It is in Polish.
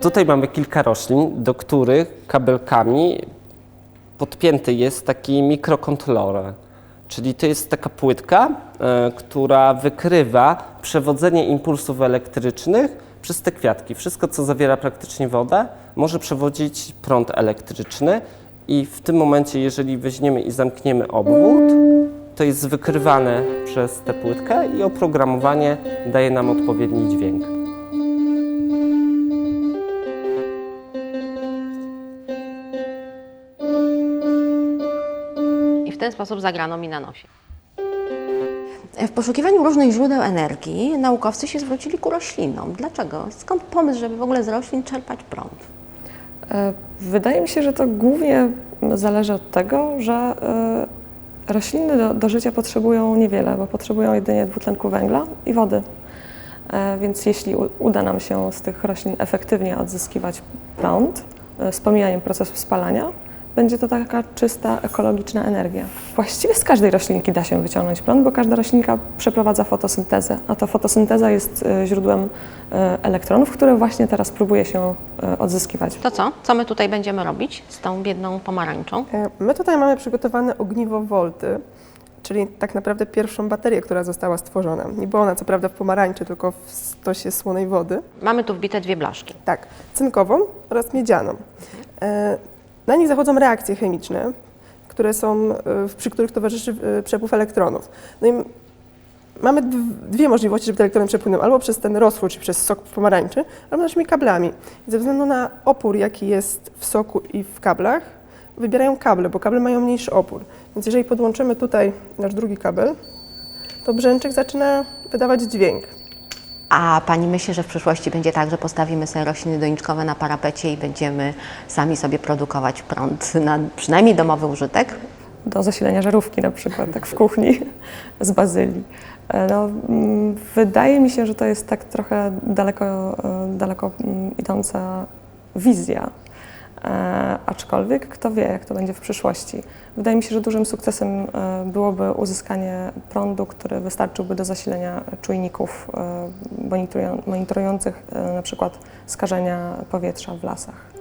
Tutaj mamy kilka roślin, do których kabelkami podpięty jest taki mikrokontroler. Czyli to jest taka płytka, e, która wykrywa przewodzenie impulsów elektrycznych przez te kwiatki. Wszystko, co zawiera praktycznie wodę, może przewodzić prąd elektryczny i w tym momencie, jeżeli weźmiemy i zamkniemy obwód, to jest wykrywane przez tę płytkę i oprogramowanie daje nam odpowiedni dźwięk. W ten sposób zagrano mi na nosie. W poszukiwaniu różnych źródeł energii naukowcy się zwrócili ku roślinom. Dlaczego? Skąd pomysł, żeby w ogóle z roślin czerpać prąd? E, Wydaje mi się, że to głównie zależy od tego, że e, rośliny do, do życia potrzebują niewiele, bo potrzebują jedynie dwutlenku węgla i wody. E, Więc jeśli uda nam się z tych roślin efektywnie odzyskiwać prąd z pomijaniem procesu spalania, będzie to taka czysta, ekologiczna energia. Właściwie z każdej roślinki da się wyciągnąć prąd, bo każda roślinka przeprowadza fotosyntezę, a to fotosynteza jest e, źródłem e, elektronów, które właśnie teraz próbuje się e, odzyskiwać. To co? Co my tutaj będziemy robić z tą biedną pomarańczą? E, My tutaj mamy przygotowane ogniwo Volty, czyli tak naprawdę pierwszą baterię, która została stworzona. Nie była ona co prawda w pomarańczy, tylko w stosie słonej wody. Mamy tu wbite dwie blaszki. Tak, cynkową oraz miedzianą. E, Na nich zachodzą reakcje chemiczne, które są, e, przy których towarzyszy e, przepływ elektronów. No i mamy dw- dwie możliwości, żeby te elektrony przepłynęły, albo przez ten roztwór, czyli przez sok pomarańczy, albo naszymi kablami. I ze względu na opór, jaki jest w soku i w kablach, wybierają kable, bo kable mają mniejszy opór. Więc jeżeli podłączymy tutaj nasz drugi kabel, to brzęczek zaczyna wydawać dźwięk. A pani myśli, że w przyszłości będzie tak, że postawimy sobie rośliny doniczkowe na parapecie i będziemy sami sobie produkować prąd na przynajmniej domowy użytek? do zasilenia żarówki na przykład, tak w kuchni z bazylii. E, No, mm, wydaje mi się, że to jest tak trochę daleko, e, daleko mm, idąca wizja. E, aczkolwiek kto wie, jak to będzie w przyszłości. Wydaje mi się, że dużym sukcesem e, byłoby uzyskanie prądu, który wystarczyłby do zasilenia czujników e, monitorują- monitorujących na przykład skażenia powietrza w lasach.